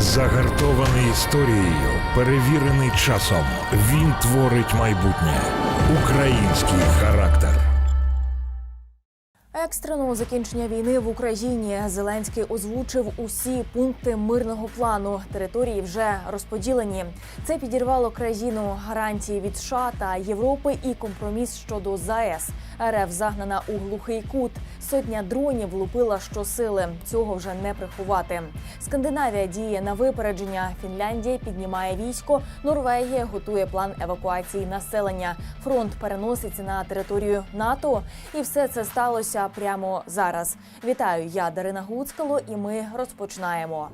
Загартований історією, перевірений часом. Він творить майбутнє. Український характер. Екстреного закінчення війни в Україні Зеленський озвучив усі пункти мирного плану. Території вже розподілені. Це підірвало країну гарантії від США та Європи і компроміс щодо ЗАЕС. РФ загнана у глухий кут. Сотня дронів лупила щосили. Цього вже не приховати. Скандинавія діє на випередження. Фінляндія піднімає військо. Норвегія готує план евакуації населення. Фронт переноситься на територію НАТО. І все це сталося прямо зараз. Вітаю, я Дарина Гуцкало, і ми розпочинаємо.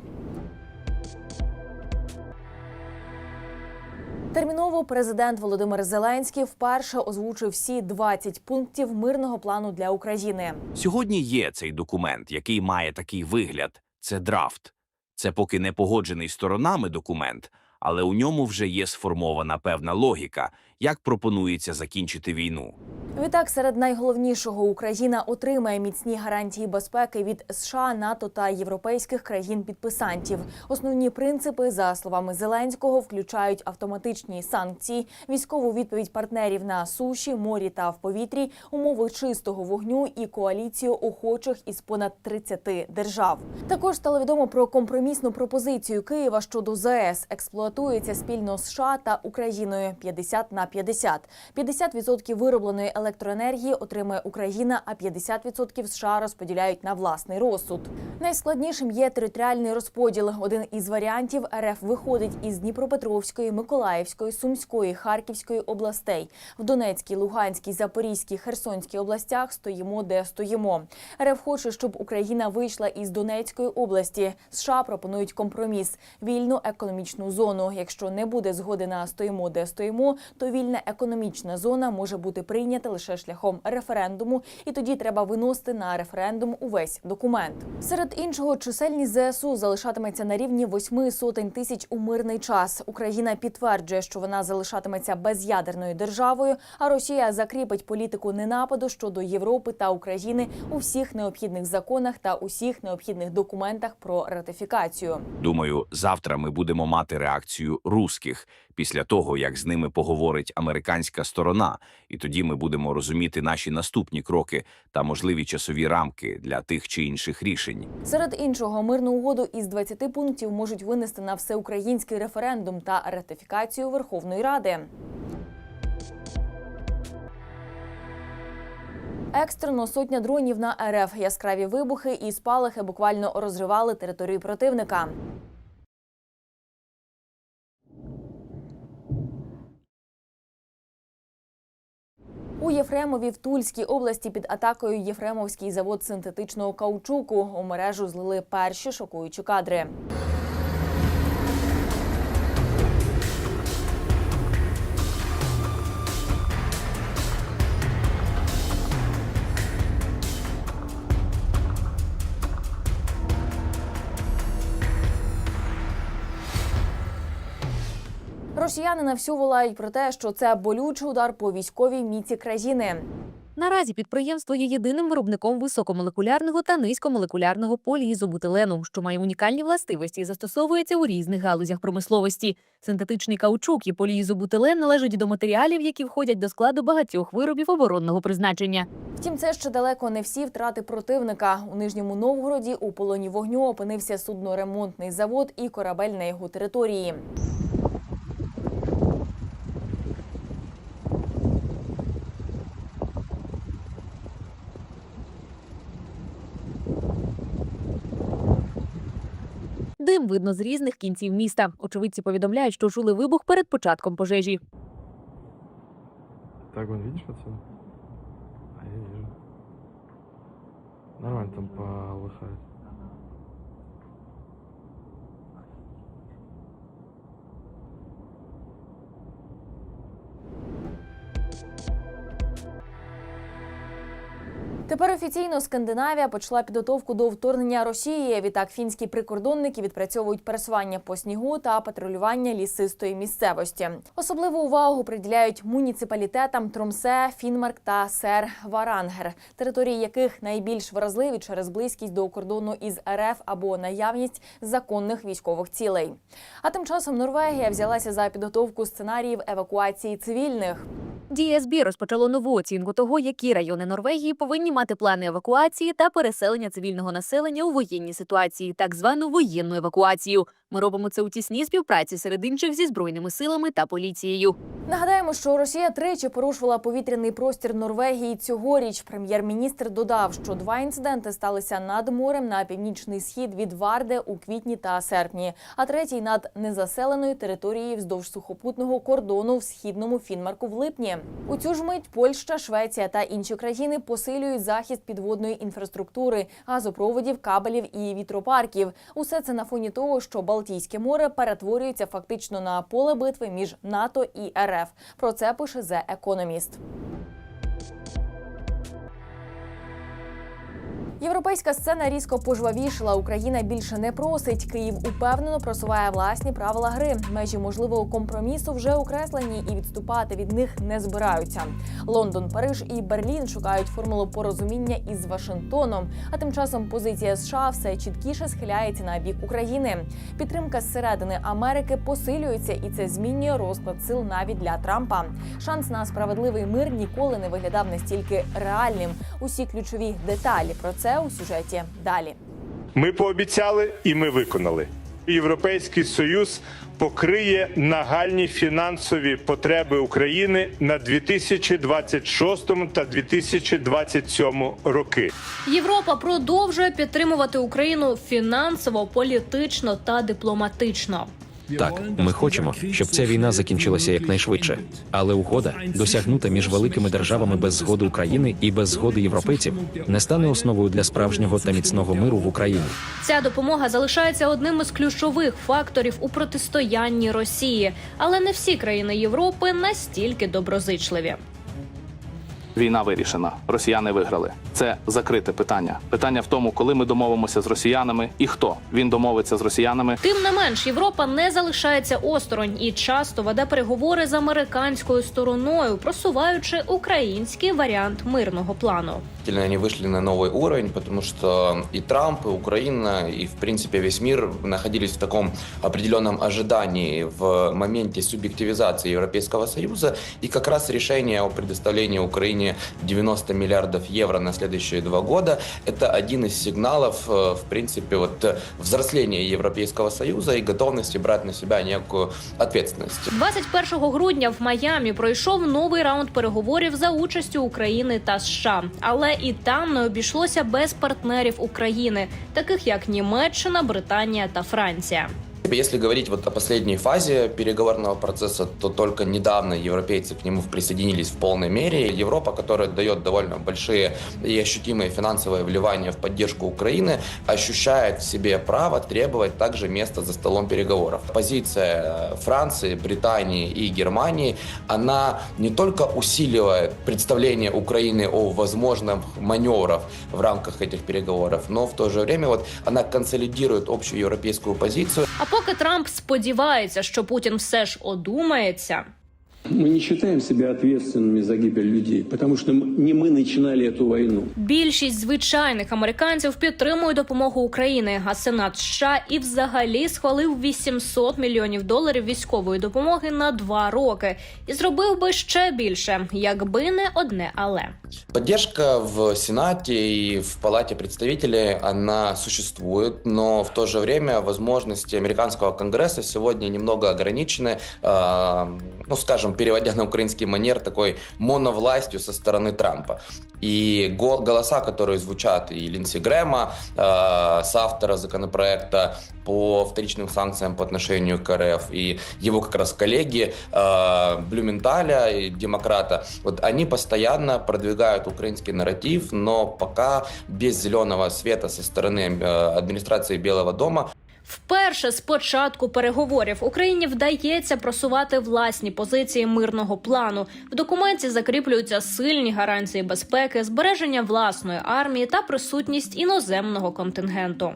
Терміново президент Володимир Зеленський вперше озвучив всі 20 пунктів мирного плану для України. Сьогодні є цей документ, який має такий вигляд. Це драфт. Це поки не погоджений сторонами документ, але у ньому вже є сформована певна логіка, як пропонується закінчити війну. Відтак, серед найголовнішого Україна отримає міцні гарантії безпеки від США, НАТО та європейських країн-підписантів. Основні принципи, за словами Зеленського, включають автоматичні санкції, військову відповідь партнерів на суші, морі та в повітрі, умови чистого вогню і коаліцію охочих із понад 30 держав. Також стало відомо про компромісну пропозицію Києва щодо ЗАЕС. Експлуатується спільно США та Україною 50 на 50. 50% виробленої електроенергії отримує Україна, а 50% США розподіляють на власний розсуд. Найскладнішим є територіальний розподіл. Один із варіантів РФ виходить із Дніпропетровської, Миколаївської, Сумської, Харківської областей. В Донецькій, Луганській, Запорізькій, Херсонській областях стоїмо, де стоїмо. РФ хоче, щоб Україна вийшла із Донецької області. США пропонують компроміс вільну економічну зону. Якщо не буде згоди на стоїмо, де стоїмо, то вільна економічна зона може бути прийнята лише шляхом референдуму, і тоді треба виносити на референдум увесь документ. Серед іншого, чисельність ЗСУ залишатиметься на рівні восьми сотень тисяч у мирний час. Україна підтверджує, що вона залишатиметься без'ядерною державою, а Росія закріпить політику ненападу щодо Європи та України у всіх необхідних законах та усіх необхідних документах про ратифікацію. Думаю, завтра ми будемо мати реакцію русських після того, як з ними поговорить американська сторона, і тоді ми будемо розуміти наші наступні кроки та можливі часові рамки для тих чи інших рішень. Серед іншого, мирну угоду із 20 пунктів можуть винести на всеукраїнський референдум та ратифікацію Верховної Ради. Екстрено сотня дронів на РФ. Яскраві вибухи і спалахи буквально розривали територію противника. У Єфремові в Тульській області під атакою Єфремовський завод синтетичного каучуку у мережу злили перші шокуючі кадри. Росіяни на всю волають про те, що це болючий удар по військовій міці країни. Наразі підприємство є єдиним виробником високомолекулярного та низькомолекулярного поліізобутилену, що має унікальні властивості і застосовується у різних галузях промисловості. Синтетичний каучук і поліізобутилен належать до матеріалів, які входять до складу багатьох виробів оборонного призначення. Втім, це ще далеко не всі втрати противника. У нижньому Новгороді у полоні вогню опинився судноремонтний завод і корабель на його території. Дим видно з різних кінців міста. Очевидці повідомляють, що чули вибух перед початком пожежі. Так, вон, видишь отсюда? А я вижу. Нормально там полыхает. Тепер офіційно Скандинавія почала підготовку до вторгнення Росії. Відтак фінські прикордонники відпрацьовують пересування по снігу та патрулювання лісистої місцевості. Особливу увагу приділяють муніципалітетам Тромсе, Фінмарк та Сер Варангер, території яких найбільш вразливі через близькість до кордону із РФ або наявність законних військових цілей. А тим часом Норвегія взялася за підготовку сценаріїв евакуації цивільних. ДСБ розпочало нову оцінку того, які райони Норвегії повинні мати плани евакуації та переселення цивільного населення у воєнній ситуації, так звану воєнну евакуацію. Ми робимо це у тісній співпраці серед інших зі збройними силами та поліцією. Нагадаємо, що Росія тричі порушувала повітряний простір Норвегії цьогоріч. Прем'єр-міністр додав, що два інциденти сталися над морем на північний схід від Варде у квітні та серпні, а третій над незаселеною територією вздовж сухопутного кордону в східному Фінмарку в липні. У цю ж мить Польща, Швеція та інші країни посилюють захист підводної інфраструктури, газопроводів, кабелів і вітропарків. Усе це на фоні того, що Балтійське море перетворюється фактично на поле битви між НАТО і РФ. Про це пише The Economist. Європейська сцена різко пожвавішала. Україна більше не просить. Київ упевнено просуває власні правила гри. Межі можливого компромісу вже окреслені і відступати від них не збираються. Лондон, Париж і Берлін шукають формулу порозуміння із Вашингтоном. А тим часом позиція США все чіткіше схиляється на бік України. Підтримка зсередини Америки посилюється, і це змінює розклад сил навіть для Трампа. Шанс на справедливий мир ніколи не виглядав настільки реальним. Усі ключові деталі про це у сюжеті далі. Ми пообіцяли і ми виконали. Європейський союз покриє нагальні фінансові потреби України на 2026 та 2027 роки. Європа продовжує підтримувати Україну фінансово, політично та дипломатично. Так, ми хочемо, щоб ця війна закінчилася якнайшвидше. Але угода, досягнута між великими державами без згоди України і без згоди європейців, не стане основою для справжнього та міцного миру в Україні. Ця допомога залишається одним із ключових факторів у протистоянні Росії, але не всі країни Європи настільки доброзичливі. Війна вирішена. Росіяни виграли. Це закрите питання. Питання в тому, коли ми домовимося з росіянами і хто він домовиться з росіянами. Тим не менш, Європа не залишається осторонь і часто веде переговори з американською стороною, просуваючи український варіант мирного плану Действительно, они вышли на новый уровень, потому что и Трамп, и Украина, и, в принципе, весь мир находились в таком определенном ожидании в моменте субъективизации Европейского Союза. И как раз решение о предоставлении Украине 90 миллиардов евро на следующие два года – это один из сигналов, э, в принципе, вот э, взросления Европейского Союза и готовности брать на себя некую ответственность. 21 грудня в Майамі пройшов новий раунд переговорів за участю України та США. Але і там не обійшлося без партнерів України, таких як Німеччина, Британія та Франція. Если говорить вот о последней фазе переговорного процесса, то только недавно европейцы к нему присоединились в полной мере. Европа, которая дает довольно большие и ощутимые финансовые вливания в поддержку Украины, ощущает в себе право требовать также места за столом переговоров. Позиция Франции, Британии и Германии, она не только усиливает представление Украины о возможном маневрах в рамках этих переговоров, но в то же время вот она консолидирует общую европейскую позицию. Поки Трамп сподівається, що Путін все ж одумається. Мы не считаем себя ответственными за гибель людей, потому что м- не мы начинали эту войну. Більшість звичайних американців підтримує допомогу України, а Сенат США і взагалі схвалив 800 мільйонів доларів військової допомоги на два роки і зробив би ще більше, якби не одне але. Поддержка в Сенате и в Палате представителей, она существует, но в то же время возможности американского конгресса сегодня немного ограничены, э, ну, скажем, переводя на украинский манер, такой моновластью со стороны Трампа. И го- голоса, которые звучат и Линдси Грэма, э, соавтора законопроекта по вторичным санкциям по отношению к РФ, и его как раз коллеги э, Блюменталя и демократа, вот они постоянно продвигают украинский нарратив, но пока без зеленого света со стороны э, администрации Белого дома Вперше з початку переговорів Україні вдається просувати власні позиції мирного плану. В документі закріплюються сильні гарантії безпеки, збереження власної армії та присутність іноземного контингенту.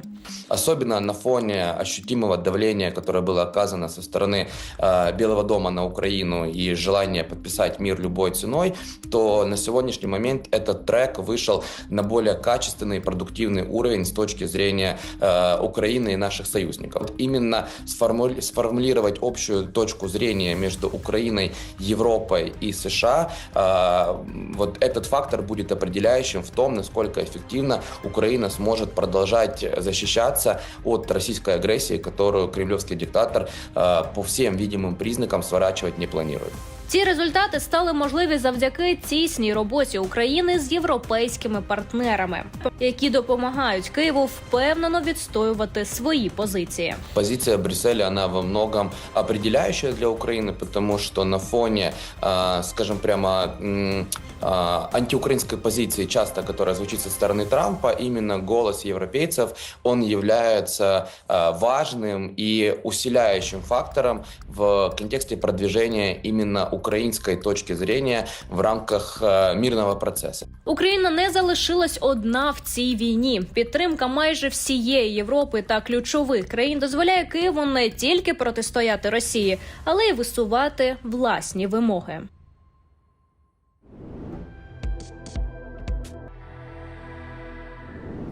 Особенно на фоне ощутимого давления, которое было оказано со стороны э, Белого дома на Украину и желания подписать мир любой ценой, то на сегодняшний момент этот трек вышел на более качественный и продуктивный уровень с точки зрения э, Украины и наших союзников. Вот Именно сформули- сформулировать общую точку зрения между Украиной, Европой и США, э, вот этот фактор будет определяющим в том, насколько эффективно Украина сможет продолжать защищаться от российской агрессии, которую кремлевский диктатор э, по всем видимым признакам сворачивать не планирует. Ці результати стали можливі завдяки тісній роботі України з європейськими партнерами, які допомагають Києву впевнено відстоювати свої позиції. Позиция Брюсселя, она во многом определяющая для Украины, потому что на фоне, э, скажем прямо, м, э, антиукраинской позиции, часто которая звучит со стороны Трампа, именно голос европейцев, он является э, важным и усиляющим фактором в контексте продвижения именно украинской точки зрения в рамках э, мирного процесса. Україна не залишилась одна в цій війні. Підтримка майже всієї Європи та ключових країн дозволяє Києву не тільки протистояти Росії, але й висувати власні вимоги.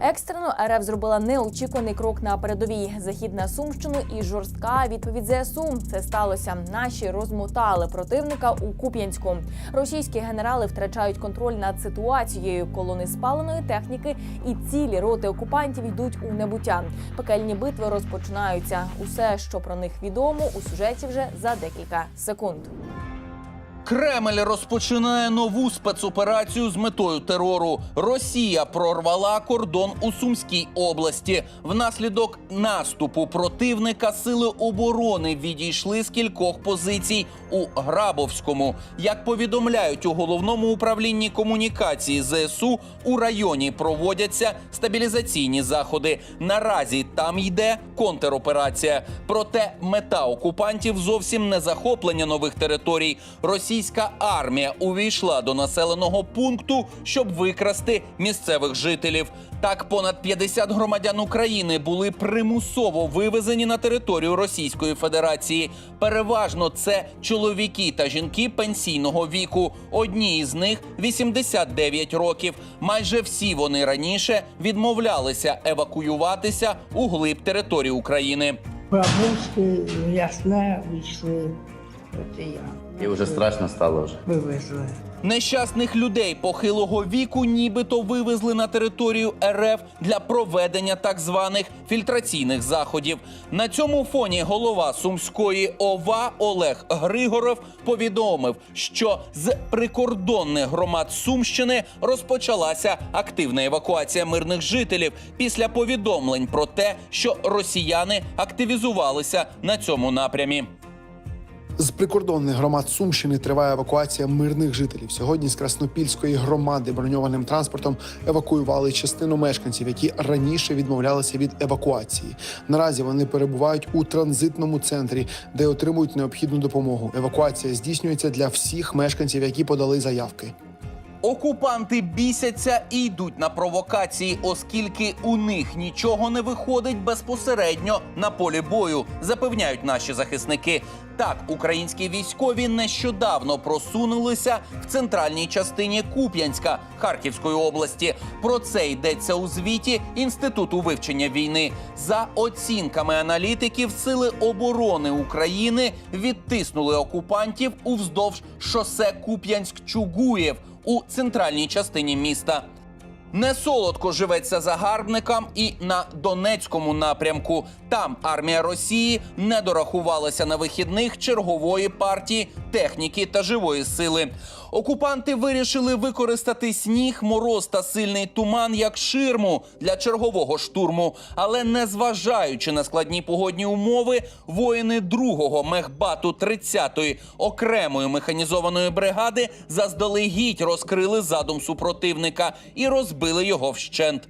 Екстрено РФ зробила неочікуваний крок на передовій. Захід на Сумщину і жорстка відповідь ЗСУ. Це сталося. Наші розмотали противника у Куп'янську. Російські генерали втрачають контроль над ситуацією. Колони спаленої техніки і цілі роти окупантів йдуть у небуття. Пекельні битви розпочинаються. Усе, що про них відомо, у сюжеті вже за декілька секунд. Кремль розпочинає нову спецоперацію з метою терору. Росія прорвала кордон у Сумській області. Внаслідок наступу противника сили оборони відійшли з кількох позицій у Грабовському. Як повідомляють у головному управлінні комунікації ЗСУ, у районі проводяться стабілізаційні заходи. Наразі там йде контроперація. Проте мета окупантів зовсім не захоплення нових територій. Російська армія увійшла до населеного пункту, щоб викрасти місцевих жителів. Так, понад 50 громадян України були примусово вивезені на територію Російської Федерації. Переважно це чоловіки та жінки пенсійного віку. Одні із них 89 років. Майже всі вони раніше відмовлялися евакуюватися у глиб території України. Бабушки, ясна, вийшли. От я. І вже страшно стало вже. Вивезли. Нещасних людей похилого віку нібито вивезли на територію РФ для проведення так званих фільтраційних заходів. На цьому фоні голова сумської ОВА Олег Григоров повідомив, що з прикордонних громад Сумщини розпочалася активна евакуація мирних жителів після повідомлень про те, що росіяни активізувалися на цьому напрямі. З прикордонних громад Сумщини триває евакуація мирних жителів. Сьогодні з Краснопільської громади броньованим транспортом евакуювали частину мешканців, які раніше відмовлялися від евакуації. Наразі вони перебувають у транзитному центрі, де отримують необхідну допомогу. Евакуація здійснюється для всіх мешканців, які подали заявки. Окупанти бісяться і йдуть на провокації, оскільки у них нічого не виходить безпосередньо на полі бою, запевняють наші захисники. Так, українські військові нещодавно просунулися в центральній частині Куп'янська Харківської області. Про це йдеться у звіті Інституту вивчення війни. За оцінками аналітиків, сили оборони України відтиснули окупантів уздовж шосе Куп'янськ-Чугуєв у центральній частині міста. Не солодко живеться загарбникам і на Донецькому напрямку. Там армія Росії не дорахувалася на вихідних чергової партії техніки та живої сили. Окупанти вирішили використати сніг, мороз та сильний туман як ширму для чергового штурму. Але незважаючи на складні погодні умови, воїни другого мехбату 30-ї окремої механізованої бригади заздалегідь розкрили задум супротивника і розбили його вщент.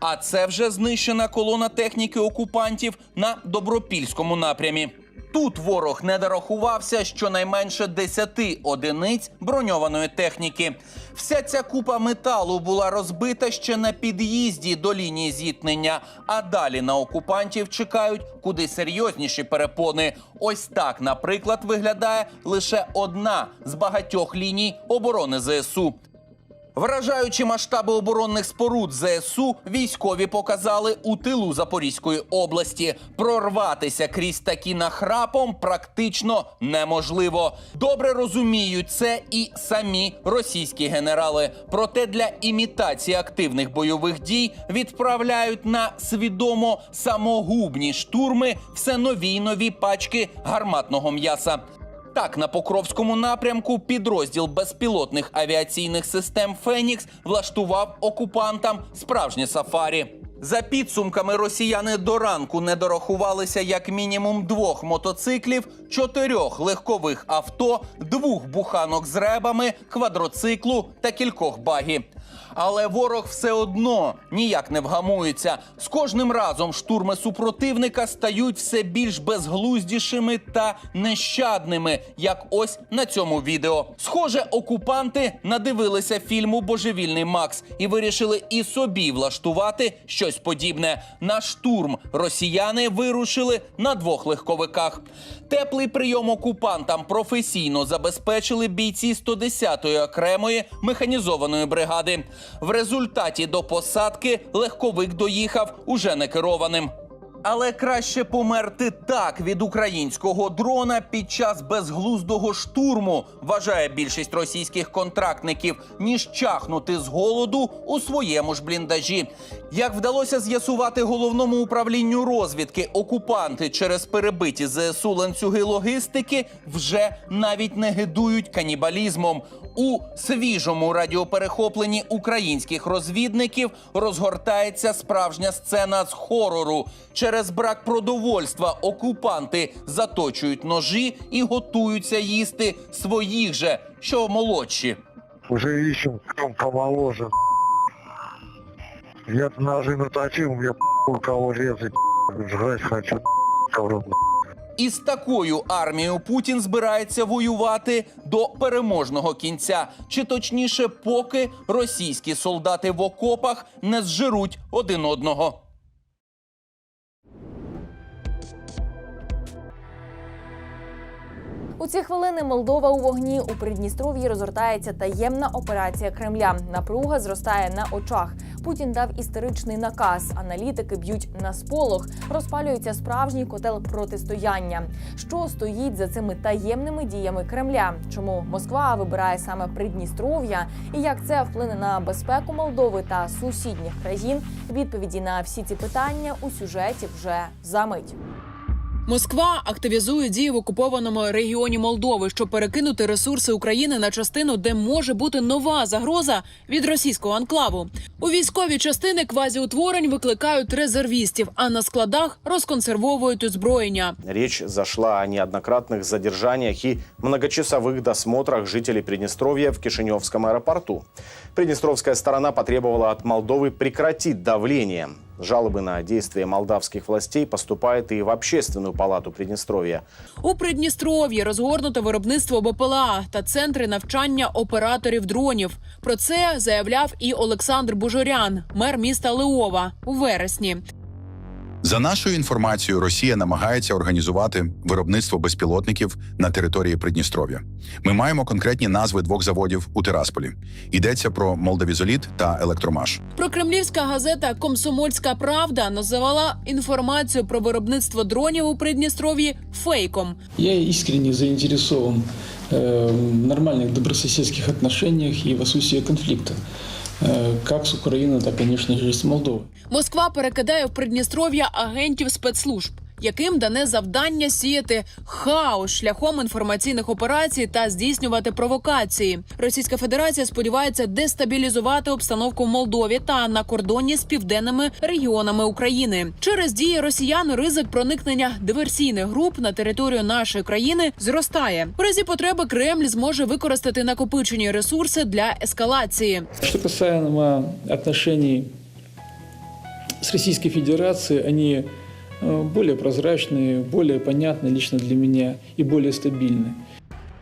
А це вже знищена колона техніки окупантів на добропільському напрямі. Тут ворог не дорахувався щонайменше 10 одиниць броньованої техніки. Вся ця купа металу була розбита ще на під'їзді до лінії зіткнення. А далі на окупантів чекають куди серйозніші перепони. Ось так, наприклад, виглядає лише одна з багатьох ліній оборони ЗСУ. Вражаючи масштаби оборонних споруд ЗСУ, військові показали у тилу Запорізької області. Прорватися крізь такі нахрапом практично неможливо. Добре розуміють це і самі російські генерали. Проте для імітації активних бойових дій відправляють на свідомо самогубні штурми все нові нові пачки гарматного м'яса. Так, на Покровському напрямку підрозділ безпілотних авіаційних систем Фенікс влаштував окупантам справжнє сафарі. За підсумками росіяни до ранку не дорахувалися як мінімум двох мотоциклів, чотирьох легкових авто, двох буханок з ребами, квадроциклу та кількох багі. Але ворог все одно ніяк не вгамується. З кожним разом штурми супротивника стають все більш безглуздішими та нещадними, як ось на цьому відео. Схоже, окупанти надивилися фільму Божевільний Макс і вирішили і собі влаштувати щось подібне. На штурм росіяни вирушили на двох легковиках. Теплий прийом окупантам професійно забезпечили бійці 110-ї окремої механізованої бригади. В результаті до посадки легковик доїхав уже не керованим. Але краще померти так від українського дрона під час безглуздого штурму, вважає більшість російських контрактників, ніж чахнути з голоду у своєму ж бліндажі. Як вдалося з'ясувати головному управлінню розвідки, окупанти через перебиті ЗСУ ланцюги логістики вже навіть не гидують канібалізмом. У свіжому радіоперехопленні українських розвідників розгортається справжня сцена з хорору. Через брак продовольства окупанти заточують ножі і готуються їсти своїх же, що молодші. Уже ищем ком помоложе. Я ножи наточил, мне у кого резать, жрать хочу, ковром. Із такою армією Путін збирається воювати до переможного кінця, чи точніше, поки російські солдати в окопах не зжируть один одного. У ці хвилини Молдова у вогні у Придністров'ї розгортається таємна операція Кремля. Напруга зростає на очах. Путін дав історичний наказ. Аналітики б'ють на сполох. Розпалюється справжній котел протистояння. Що стоїть за цими таємними діями Кремля? Чому Москва вибирає саме Придністров'я? І як це вплине на безпеку Молдови та сусідніх країн? Відповіді на всі ці питання у сюжеті вже за мить. Москва активізує дії в окупованому регіоні Молдови, щоб перекинути ресурси України на частину, де може бути нова загроза від російського анклаву. У військові частини квазіутворень викликають резервістів, а на складах розконсервовують озброєння. Речь зашла о неоднократных задержаниях и многочасовых досмотрах жителей Приднестровья в Кишиневском аэропорту. Приднестровская сторона потребовала от Молдовы прекратить давление. Жалобы на действия молдавских властей поступают и в Общественную палату Приднестровья. У Придністров'ї розгорнуто виробництво БПЛА та центри навчання операторів дронів. Про це заявляв і Олександр Бужорян, мер міста Леова, у вересні. За нашою інформацією, Росія намагається організувати виробництво безпілотників на території Придністров'я. Ми маємо конкретні назви двох заводів у Тирасполі. Йдеться про Молдавізоліт та Електромаш. Прокремлівська газета Комсомольська Правда називала інформацію про виробництво дронів у Придністров'ї фейком. Я искренне заинтересован э, в нормальных добрососедских отношениях и в отсутствии конфликта. Э, з України, так, конечно же, з Молдови. Москва перекидає в Придністров'я агентів спецслужб, яким дане завдання сіяти хаос шляхом інформаційних операцій та здійснювати провокації. Російська Федерація сподівається дестабілізувати обстановку в Молдові та на кордоні з південними регіонами України. Через дії росіян ризик проникнення диверсійних груп на територію нашої країни зростає. В разі потреби Кремль зможе використати накопичені ресурси для ескалації. Что касаемо отношений с Российской Федерацией, они э, более прозрачные, более понятны лично для меня и более стабильны.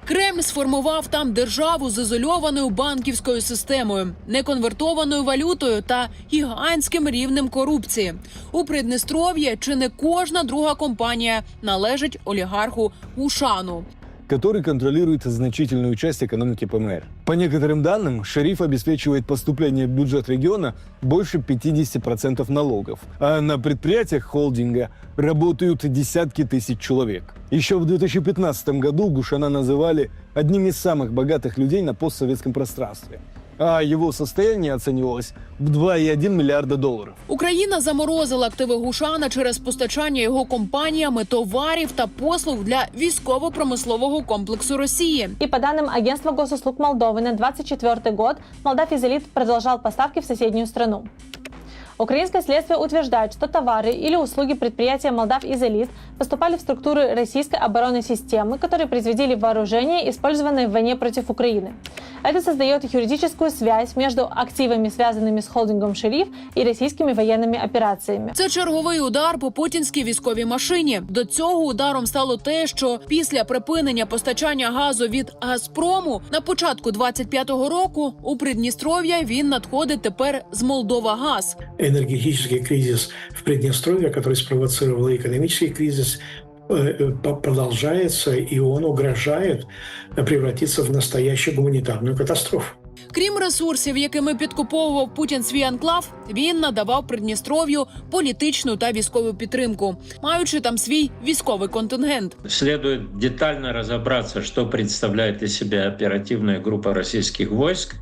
Кремль сформував там державу з ізольованою банківською системою, неконвертованою валютою та гігантським рівнем корупції. У Придністров'ї чи не кожна друга компанія належить олігарху Ушану. Который контролирует значительную часть экономики ПМР. По некоторым данным, шериф обеспечивает поступление в бюджет региона больше 50% налогов, а на предприятиях холдинга работают десятки тысяч человек. Еще в 2015 году Гушана называли одним из самых богатых людей на постсоветском пространстве, а его состояние оценивалось в 2,1 миллиарда долларов. Україна заморозила активи Гушана через постачання його компаніями товарів та послуг для військово-промислового комплексу Росії. И по данным Агентства госуслуг Молдовы на 24 год Молдавизелит продолжал поставки в соседнюю страну. Украинское следствие утверждает, что товары или услуги предприятия Молдав Изолит поступали в структуры российской оборонной системы, которые производили вооружение, использованное в войне против Украины. Это создает юридическую связь между активами, связанными с холдингом «Шериф» и российскими военными операциями. Це черговий удар по путінській військовій машині. До цього ударом стало те, що після припинення постачання газу від Газпрому на початку 25-го року у Придністров'я він надходить тепер з Молдова Газ. энергетический кризис в Приднестровье, который спровоцировал и экономический кризис, э, э, продолжается, и он угрожает превратиться в настоящую гуманитарную катастрофу. Крім ресурсів, якими підкуповував Путін свій анклав, він надавав Придністров'ю політичну та військову підтримку, маючи там свій військовий контингент. Следует детально разобраться, что представляет из себя оперативная группа российских войск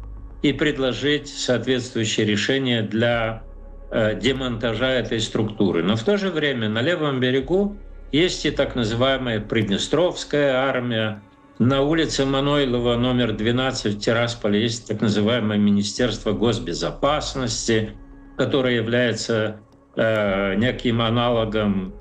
и предложить соответствующие решения для э, демонтажа этой структуры. Но в то же время на левом берегу есть и так называемая Приднестровская армия. На улице Манойлова номер 12 в Тирасполе есть так называемое Министерство госбезопасности, которое является э, неким аналогом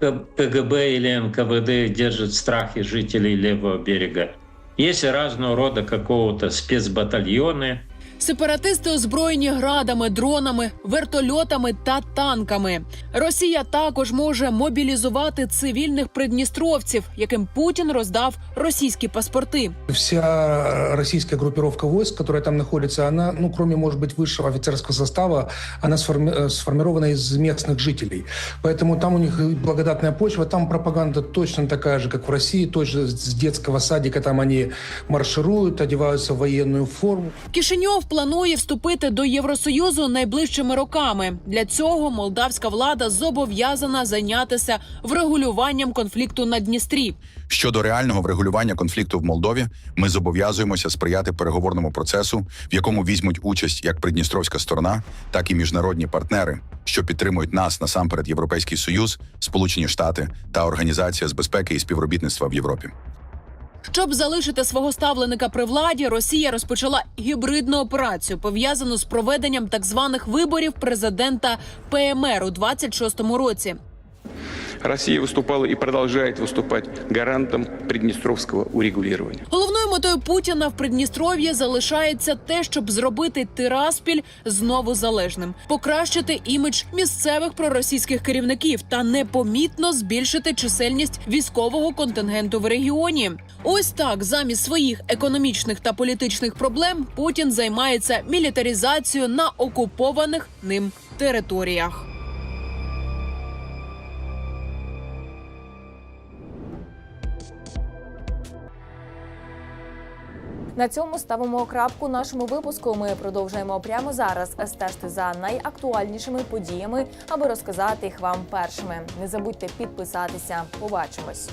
КГБ или НКВД держит страхи жителей левого берега. Есть разного рода какого-то спецбатальоны, Сепаратисти озброєні градами, дронами, вертольотами та танками. Росія також може мобілізувати цивільних придністровців, яким Путін роздав російські паспорти. Вся российская группировка войск, которая там находится, она, ну, кроме, может быть, высшего офицерского состава, она сформи- э, сформирована из местных жителей. Поэтому там у них и благодатная почва, там пропаганда точно такая же, как в России, точно с детского садика там они маршируют, одеваются в военную форму. Кишиньов планує вступити до Євросоюзу найближчими роками. Для цього молдавська влада зобов'язана зайнятися врегулюванням конфлікту на Дністрі. Щодо реального врегулювання конфлікту в Молдові, ми зобов'язуємося сприяти переговорному процесу, в якому візьмуть участь як придністровська сторона, так і міжнародні партнери, що підтримують нас насамперед Європейський Союз, Сполучені Штати та Організація з безпеки і співробітництва в Європі. Щоб залишити свого ставленика при владі, Росія розпочала гібридну операцію, пов'язану з проведенням так званих виборів президента ПМР у 26-му році. Россия выступала и продолжает выступать гарантом приднестровского урегулирования. Головною метою Путіна в Придністров'ї залишається те, щоб зробити Тираспіль знову залежним, покращити імідж місцевих проросійських керівників та непомітно збільшити чисельність військового контингенту в регіоні. Ось так, замість своїх економічних та політичних проблем, Путін займається мілітарізацією на окупованих ним територіях. На цьому ставимо крапку нашому випуску. Ми продовжуємо прямо зараз стежити за найактуальнішими подіями, аби розказати їх вам першими. Не забудьте підписатися. Побачимось.